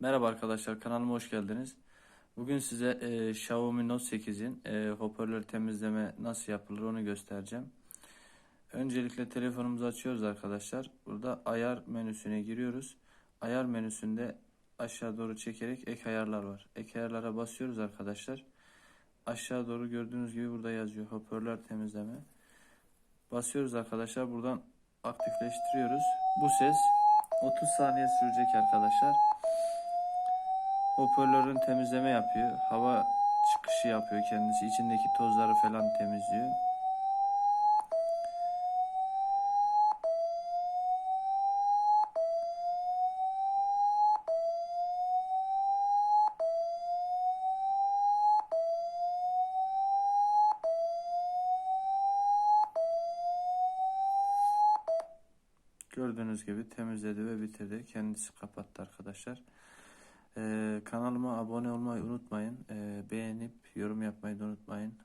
Merhaba arkadaşlar kanalıma hoş geldiniz. Bugün size e, Xiaomi Note 8'in e, hoparlör temizleme nasıl yapılır onu göstereceğim. Öncelikle telefonumuzu açıyoruz arkadaşlar. Burada ayar menüsüne giriyoruz. Ayar menüsünde aşağı doğru çekerek ek ayarlar var. Ek ayarlara basıyoruz arkadaşlar. Aşağı doğru gördüğünüz gibi burada yazıyor hoparlör temizleme. Basıyoruz arkadaşlar. Buradan aktifleştiriyoruz. Bu ses 30 saniye sürecek arkadaşlar. Hoparlörün temizleme yapıyor. Hava çıkışı yapıyor kendisi. İçindeki tozları falan temizliyor. Gördüğünüz gibi temizledi ve bitirdi. Kendisi kapattı arkadaşlar. Ee, kanalıma abone olmayı unutmayın. Ee, beğenip yorum yapmayı da unutmayın.